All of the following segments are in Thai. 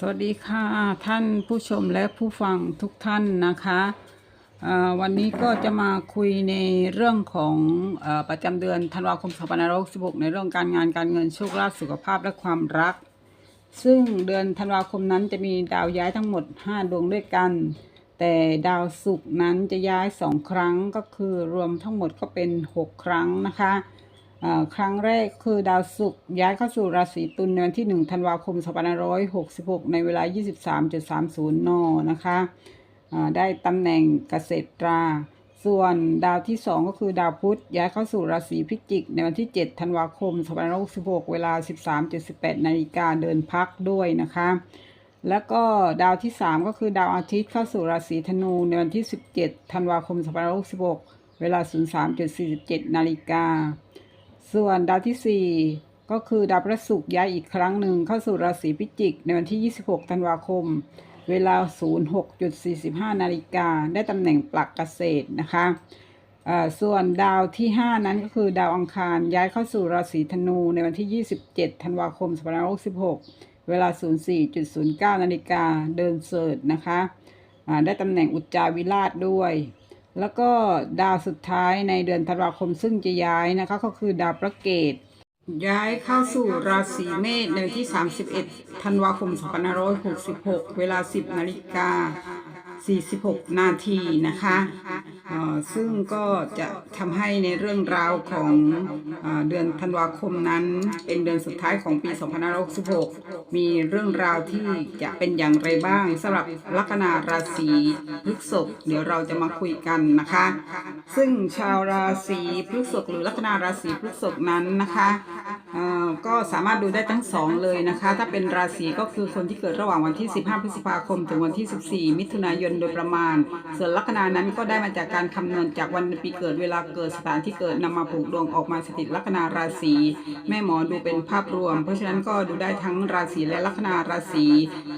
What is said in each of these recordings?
สวัสดีค่ะท่านผู้ชมและผู้ฟังทุกท่านนะคะวันนี้ก็จะมาคุยในเรื่องของอประจำเดือนธันวาคม2566ในเรื่องการงานการเงินโชคลาภสุขภาพและความรัก ซึ่งเดือนธันวาคมนั้นจะมีดาวย้ายทั้งหมด 5 ดวงด้วยกัน แต่ดาวศุกร์นั้นจะย้าย 2 ครั้งก็คือรวมทั้งหมดก็เป็น 6 ครั้งนะคะ ครั้งแรกคือดาวศุกร์ย้ายเข้าสู่ราศีตุลในวันที่ 1 ธันวาคม 2566 ในเวลา 23.30 น นะคะได้ตำแหน่งเกษตราส่วนดาวที่ 2 ก็คือดาวพุธย้ายเข้าสู่ราศีพิจิก ในวันที่ 7 ธันวาคม 2566 เวลา 13.18 นาฬิกาเดินพักด้วยนะคะ แล้วก็ดาวที่ 3 ก็คือดาวอาทิตย์เข้าสู่ราศีธนู ในวันที่ 17 ธันวาคม 2566 เวลา 03.47 นาฬิกา ส่วนดาวที่ 4 ก็คือดาวพฤหัสย้ายอีกครั้งหนึ่งเข้าสู่ราศีพิจิก ในวันที่ 26 ธันวาคม เวลา 06.45 นาฬิกา ได้ตำแหน่งปลักเกษตรนะคะส่วนดาวที่ 5 นั้นก็คือดาวอังคารย้ายเข้าสู่ราศีธนูในวันที่ 27 ธันวาคม 2566 เวลา 04.09 นาฬิกาเดินเสิร์ชนะคะได้ตำแหน่งอุจจาวิราชด้วย แล้วก็ดาวสุดท้ายในเดือนธันวาคมซึ่งจะย้ายนะคะ ก็คือดาวพระเกตย้ายเข้าสู่ราศีเมษในวันที่ 31 ธันวาคม 2566 เวลา 10 นาฬิกา 46 นาทีนะคะอ่อซึ่งก็จะทำให้ในเรื่องราวของเอเดือนธันวาคมนั้น เป็นเดือนสุดท้ายของปี2566 มีเรื่องราวที่จะเป็นอย่างไรบ้างสำหรับลัคนาราศีพฤษภเดี๋ยวเราจะมาคุยกันนะคะ ซึ่งชาวราศีพฤษภหรือลัคนาราศีพฤษภนั้นนะคะ อ่อก็สามารถดูได้ทั้งสองเลยนะคะ ถ้าเป็นราศีก็คือคนที่เกิดระหว่างวันที่ 15 พฤษภาคม ถึงวันที่ 14 มิถุนายนโดยประมาณ ส่วนลัคนานั้นก็ได้มาจากการคำนวณจากวันปีเกิดเวลาเกิดสถานที่เกิดนำมาผูกดวงออกมาสถิตลัคนาราศีแม่หมอดูเป็นภาพรวม เพราะฉะนั้นก็ดูได้ทั้งราศีและลัคนาราศี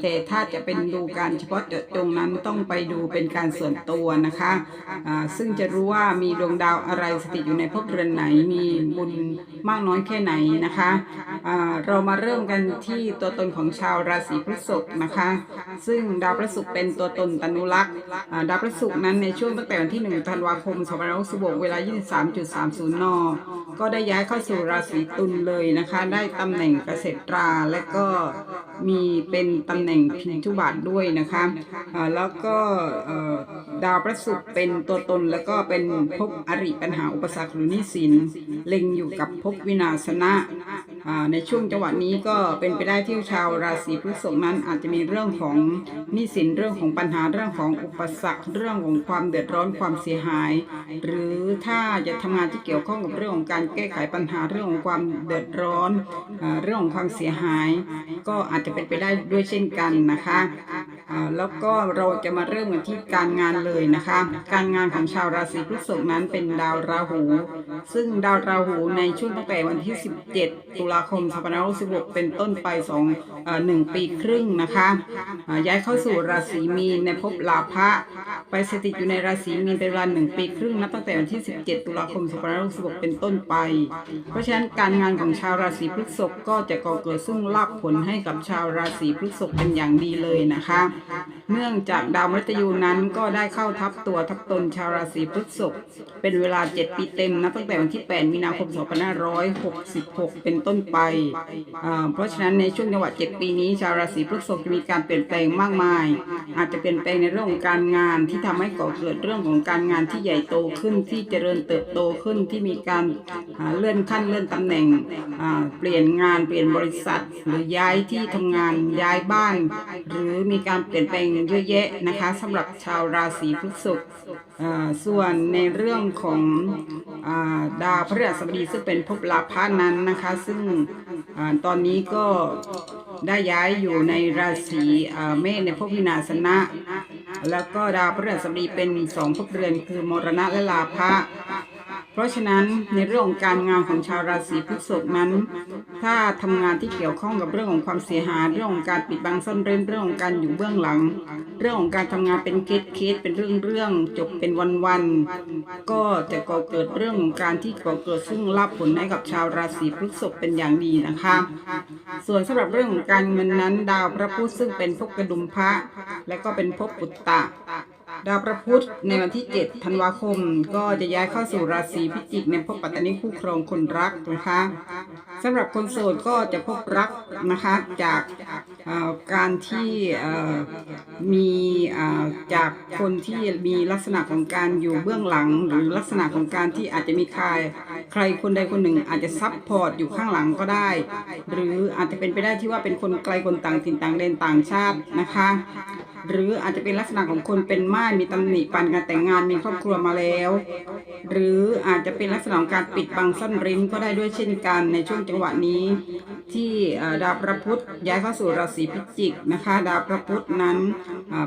แต่ถ้าจะเป็นดูการเฉพาะเจาะจงนั้นต้องไปดูเป็นการส่วนตัวนะคะอ่าซึ่งจะรู้ว่ามีดวงดาวอะไรสถิตอยู่ในภพเรือนไหนมีบุญมากน้อยแค่ไหนนะคะเรามาเริ่มกันที่ตัวตนของชาวราศีพฤษภนะคะ ซึ่งดาวพฤหัสเป็นตัวตนตนุรักษ์ดาวพฤหัสนั้นในช่วงตั้งแต่วันที่1ธันวาคม2566เวลา 23.30 น ก็ได้ย้ายเข้าสู่ราศีตุลเลยนะคะ ได้ตำแหน่งเกษตราและก็มีเป็นตำแหน่งพินทุบาทด้วยนะคะแล้วก็ดาวพฤหัสเป็นตัวตนแล้วก็เป็นภพอริปัญหาอุปสรรคหรือนี้สินเล็งอยู่กับภพวินาศนะอ่า ในช่วงจังหวะนี้ก็เป็นไปได้ที่ชาวราศีพฤษภนั้น อาจจะมีเรื่องของหนี้สินเรื่องของปัญหาเรื่องของอุปสรรค เรื่องของความเดือดร้อนความเสียหาย หรือถ้าจะทำงานที่เกี่ยวข้องกับเรื่องของการแก้ไขปัญหาเรื่องของความเดือดร้อนเรื่องของความเสียหาย ก็อาจจะเป็นไปได้ด้วยเช่นกันนะคะแล้วก็เราจะมาเริ่มกันที่การงานเลยนะคะ การงานของชาวราศีพฤษภนั้นเป็นดาวราหู ซึ่งดาวราหูในช่วงตั้งแต่วันที่ 17 ตุลาคม2566 เป็นต้นไปสองหนึ่งปีครึ่งนะคะ ย้ายเข้าสู่ราศีมีนในภพลาภะ ไปสถิตอยู่ในราศีมีนเป็นเวลาหนึ่งปีครึ่งนับตั้งแต่วันที่ 17 ตุลาคม 2566 เป็นต้นไป เพราะฉะนั้นการงานของชาวราศีพฤษภก็จะก่อเกิดซึ่งลาภผลให้กับชาวราศีพฤษภเป็นอย่างดีเลยนะคะ เนื่องจากดาวมฤตยูนั้นก็ได้เข้าทับตัวทับตนชาวราศีพฤษภเป็นเวลา 7 ปีเต็มนับตั้งแต่วันที่ 8 มีนาคม 2566 เป็นต้นไปอ่าเพราะฉะนั้นในช่วงจังหวะ 7 ปีนี้ชาวราศีพฤษภจะมีการเปลี่ยนแปลงมากมาย อาจจะเปลี่ยนแปลงในเรื่องของการงานที่ทำให้ก่อเกิดเรื่องของการงานที่ใหญ่โตขึ้นที่เจริญเติบโตขึ้นที่มีการเลื่อนขั้นเลื่อนตำแหน่งเปลี่ยนงานเปลี่ยนบริษัท หรือย้ายที่ทำงานย้ายบ้าน หรือมีการเปลี่ยนแปลงเยอะแยะนะคะสำหรับชาวราศีพฤษภส่วนในเรื่องของอาดาวพฤหัสบดีซึ่งเป็นภพลาภะนั้นนะคะ ซึ่งอตอนนี้ก็ได้ย้ายอยู่ในราศีเมษในภพวินาศนะ แล้วก็ดาวพฤหัสบดีเป็นสองภพเรือนคือมรณะและลาภะ ราะราะฉะนั้นในเรื่องของการงานของชาวราศีพฤษภนั้น ถ้าทำงานที่เกี่ยวข้องกับเรื่องของความเสียหายเรื่องของการปิดบังซ่อนเร้นเรื่องของการอยู่เบื้องหลัง เรื่องของการทำงานเป็นเคสเคสเป็นเรื่องเรื่องจบเป็นวันวันๆก็จะก่อเกิดเรื่องของการที่ก่อเกิดซึ่งรับผลให้กับชาวราศีพฤษภเป็นอย่างดีนะคะ ส่วนสำหรับเรื่องของการเงินนั้น ดาวพระพุธซึ่งเป็นภพกระดุมพระ และก็เป็นภพปุตตะ ดาวพระพุธในวันที่ 7 ธันวาคม ก็จะย้ายเข้าสู่ราศีพิจิกในภพปัตตานิคู่ครองคนรักนะคะสำหรับคนโสดก็จะพบรักนะคะจากการที่มีจากคนที่มีลักษณะของการอยู่เบื้องหลัง หรือลักษณะของการที่อาจจะมีใครใครคนใดคนหนึ่งอาจจะซับพอร์ตอยู่ข้างหลังก็ได้ หรืออาจจะเป็นไปได้ที่ว่าเป็นคนไกลคนต่างถิ่นต่างแดนต่างชาตินะคะ หรืออาจจะเป็นลักษณะของคนเป็นม่ายมีตำหนิปันการแต่งงานมีครอบครัวมาแล้ว หรืออาจจะเป็นลักษณะของการปิดบังซ่อนเร้นก็ได้ด้วยเช่นกันในช่วงจังหวะนี้ ที่ดาวพระพุธย้ายเข้าสู่ราศีพิจิกนะคะ ดาวพระพุธนั้น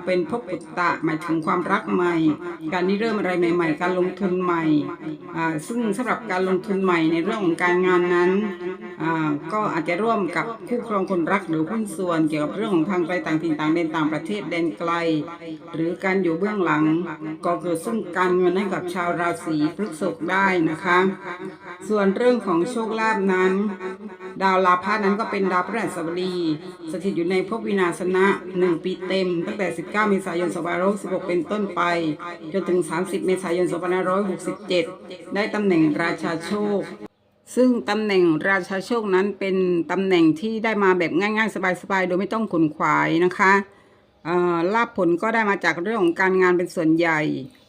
เป็นภพปุตตะหมายถึงความรักใหม่ การที่เริ่มอะไรใหม่ ๆ การลงทุนใหม่ซึ่งสำหรับการลงทุนใหม่ในเรื่องของการงานนั้น ก็อาจจะร่วมกับคู่ครองคนรักหรือหุ้นส่วนเกี่ยวกับเรื่องของทางไกลต่างถิ่นต่างแดนต่างประเทศแดนไกล หรือการอยู่เบื้องหลังก็เกิดซึ่งการเงินให้กับชาวราศีพฤษภได้นะคะ ส่วนเรื่องของโชคลาภนั้น ดาวลาพานั้นก็เป็นดาวพฤหัสบดีสถิตอยู่ในภพวินาศนะหนึ่งปีเต็ม ตั้งแต่ 19 เมษายน 2566 เป็นต้นไป จนถึง 30 เมษายน 2567 ได้ตำแหน่งราชาโชค ซึ่งตำแหน่งราชาโชคนั้นเป็นตำแหน่งที่ได้มาแบบง่าย ๆ สบายๆ โดยไม่ต้องขนขวายนะคะลาภผลก็ได้มาจากเรื่องของการงานเป็นส่วนใหญ่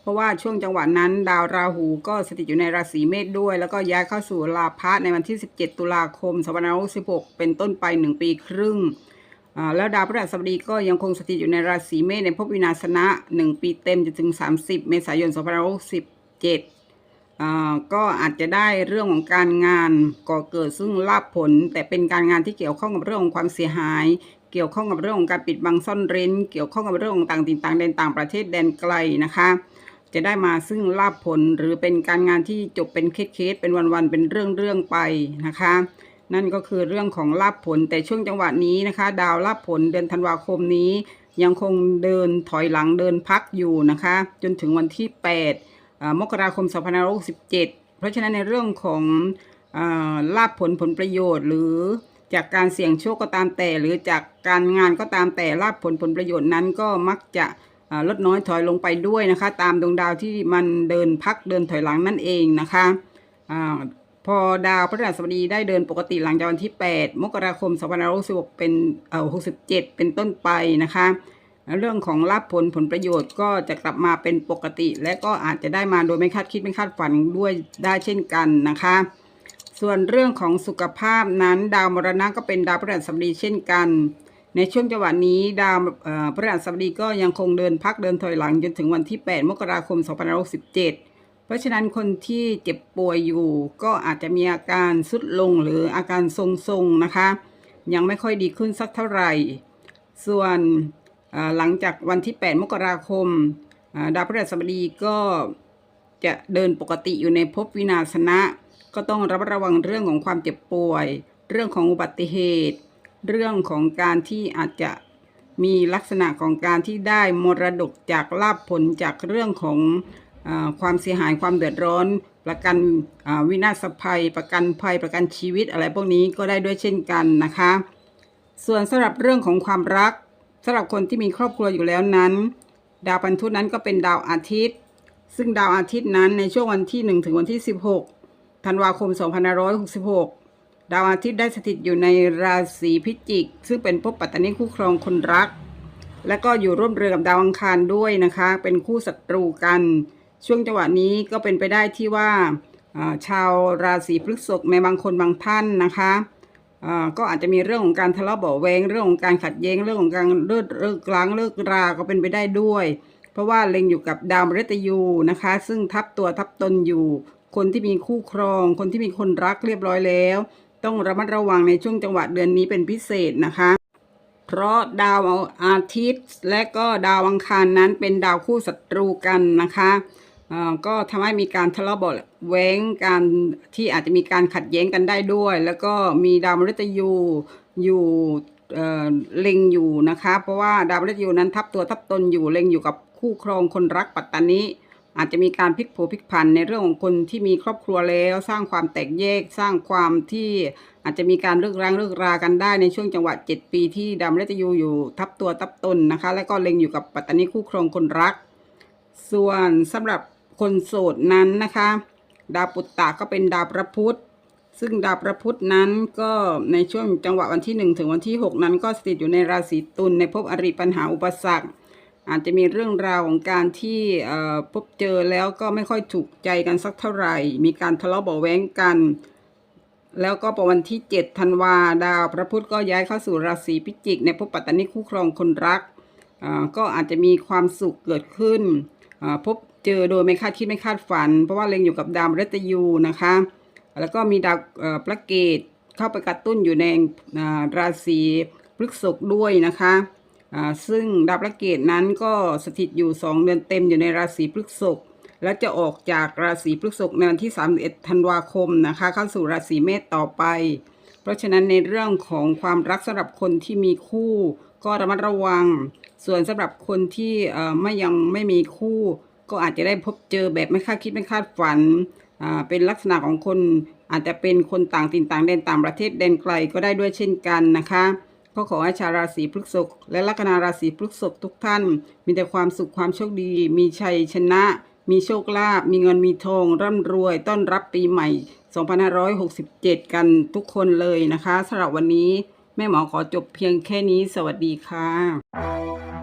เพราะว่าช่วงจังหวะนั้น ดาวราหูก็สถิตอยู่ในราศีเมษด้วย แล้วก็ย้ายเข้าสู่ลาภะในวันที่ 17 ตุลาคม2566เป็นต้นไป 1 ปีครึ่ง แล้วดาวพฤหัสบดีก็ยังคงสถิตอยู่ในราศีเมษในภพวินาศนะ 1 ปีเต็มจนถึง 30 เมษายน2567 ก็อาจจะได้เรื่องของการงานก่อเกิดซึ่งลาภผล แต่เป็นการงานที่เกี่ยวข้องกับเรื่องของความเสียหาย เกี่ยวข้องกับเรื่องของการปิดบังซ่อนเร้น เกี่ยวข้องกับเรื่องของต่างถิ่นต่างแดนต่างประเทศแดนไกลนะคะ จะได้มาซึ่งลาภผลหรือเป็นการงานที่จบเป็นเคสๆเป็นวันๆเป็นเรื่องๆไปนะคะ นั่นก็คือเรื่องของลาภผลแต่ช่วงจังหวะนี้นะคะ ดาวลาภผลเดือนธันวาคมนี้ ยังคงเดินถอยหลังเดินพักอยู่นะคะ จนถึงวันที่8อ่า มกราคม2567 เพราะฉะนั้นในเรื่องของลาภผลผลประโยชน์ หรือจากการเสี่ยงโชคก็ตามแต่ หรือจากการงานก็ตามแต่ลาภผลผลประโยชน์นั้นก็มักจะลดน้อยถอยลงไปด้วยนะคะ ตามดวงดาวที่มันเดินพักเดินถอยหลังนั่นเองนะคะอพอดาวพฤหัสบดีได้เดินปกติหลังจากวันที่ 8 มกราคม2566เป็นเอ่อ67 เป็นต้นไปนะคะ เรื่องของรับผลผลประโยชน์ก็จะกลับมาเป็นปกติ และก็อาจจะได้มาโดยไม่คาดคิดไม่คาดฝันด้วยได้เช่นกันนะคะ ส่วนเรื่องของสุขภาพนั้น ดาวมรณะก็เป็นดาวพฤหัสบดีเช่นกัน ในช่วงจังหวะนี้ดาวเอ่อพฤหัสบดีก็ยังคงเดินพักเดินถอยหลังจนถึงวันที่ 8 มกราคม 2567 เพราะฉะนั้นคนที่เจ็บป่วยอยู่ ก็อาจจะมีอาการสุดลงหรืออาการทรงๆนะคะ ยังไม่ค่อยดีขึ้นสักเท่าไหร่ ส่วน หลังจากวันที่ 8 มกราคมดาวพฤหัสบดีก็จะเดินปกติอยู่ในภพวินาศนะ ก็ต้องระมัดระวังเรื่องของความเจ็บป่วย เรื่องของอุบัติเหตุ เรื่องของการที่อาจจะมีลักษณะของการที่ได้มรดกจากลาภผลจากเรื่องของอความเสียหายความเดือดร้อน ประกันวินาศภัย ประกันภัยประกันชีวิตอะไรพวกนี้ก็ได้ด้วยเช่นกันนะคะ ส่วนสำหรับเรื่องของความรัก สำหรับคนที่มีครอบครัวอยู่แล้วนั้น ดาวพันธุนั้นก็เป็นดาวอาทิตย์ ซึ่งดาวอาทิตย์นั้นในช่วงวันที่ 1 ถึงวันที่ 16 ธันวาคม 2566 ดาวอาทิตย์ได้สถิตอยู่ในราศีพิจิก ซึ่งเป็นภพปัตตานีคู่ครองคนรัก และก็อยู่ร่วมเรือกับดาวอังคารด้วยนะคะ เป็นคู่ศัตรูกัน ช่วงจังหวะนี้ก็เป็นไปได้ที่ว่าชาวราศีพฤษภในบางคนบางท่านนะคะ ก็อาจจะมีเรื่องของการทะเลาะเบาะแวงเรื่องของการขัดแย้งเรื่องของการเลิกเลิกล้างเลิกราก็เป็นไปได้ด้วย เพราะว่าเล็งอยู่กับดาวมฤตยูนะคะ ซึ่งทับตัวทับตนอยู่ คนที่มีคู่ครอง คนที่มีคนรักเรียบร้อยแล้ว ต้องระมัดระวังในช่วงจังหวะเดือนนี้เป็นพิเศษนะคะ เพราะดาวอาทิตย์ และก็ดาวอังคารนั้นเป็นดาวคู่ศัตรูกันนะคะ ก็ทำให้มีการทะเลาะเบาะแว้งการที่อาจจะมีการขัดแย้งกันได้ด้วย แล้วก็มีดาวมฤตยูอยู่เออเล็งอยู่นะคะ เพราะว่าดาวมฤตยูนั้นทับตัวทับตนอยู่เล็งอยู่กับคู่ครองคนรักปัตตานิอาจจะมีการพลิกโผพลิกผันในเรื่องของคนที่มีครอบครัวแล้ว สร้างความแตกแยกสร้างความที่อาจจะมีการเลิกร้างเลิกรากันได้ในช่วงจังหวะ 7 ปีที่ดาวมฤตยูอยู่ทับตัวทับตนนะคะ แล้วก็เล็งอยู่กับปัตตานิคู่ครองคนรัก ส่วนสำหรับ คนโสดนั้นนะคะ ดาวปุตตะก็เป็นดาวพระพุธซึ่งดาวพระพุธนั้นก็ในช่วงจังหวะวันที่ 1 ถึงวันที่ 6 นั้นก็สถิตอยู่ในราศีตุลในภพอริปัญหาอุปสรรค อาจจะมีเรื่องราวของการที่พบเจอแล้วก็ไม่ค่อยถูกใจกันสักเท่าไหร่ มีการทะเลาะเบาแว้งกัน แล้วก็ประวันที่7ธันวาดาวพระพุธก็ย้ายเข้าสู่ราศีพิจิก ในภพปัตตานิคู่ครองคนรักก็อาจจะมีความสุขเกิดขึ้นพบ เจอโดยไม่คาดคิดไม่คาดฝัน เพราะว่าเล็งอยู่กับดาวมฤตยูนะคะ แล้วก็มีดาวพระเกตเข้าไปกระตุ้นอยู่ในราศีพฤษภด้วยนะคะซึ่งดาวพระเกตนั้นก็สถิตอยู่ 2 เดือนเต็มอยู่ในราศีพฤษภและจะออกจากราศีพฤษภในวันที่ 31 ธันวาคมนะคะ เข้าสู่ราศีเมษต่อไป เพราะฉะนั้นในเรื่องของความรักสำหรับคนที่มีคู่ ก็ระมัดระวัง ส่วนสำหรับคนที่ไม่ยังไม่มีคู่ ก็อาจจะได้พบเจอแบบไม่คาดคิดไม่คาดฝันอ่าเป็นลักษณะของคนอาจจะเป็นคนต่างถิ่นต่างแดนต่างประเทศแดนไกลก็ได้ด้วยเช่นกันนะคะก็ขอให้ชาวราศีพฤษภและลัคนาราศีพฤษภทุกท่าน มีแต่ความสุขความโชคดี มีชัยชนะ มีโชคลาภมีเงินมีทองร่ำรวย ต้อนรับปีใหม่ 2567 กันทุกคนเลยนะคะสำหรับวันนี้ แม่หมอขอจบเพียงแค่นี้ สวัสดีค่ะ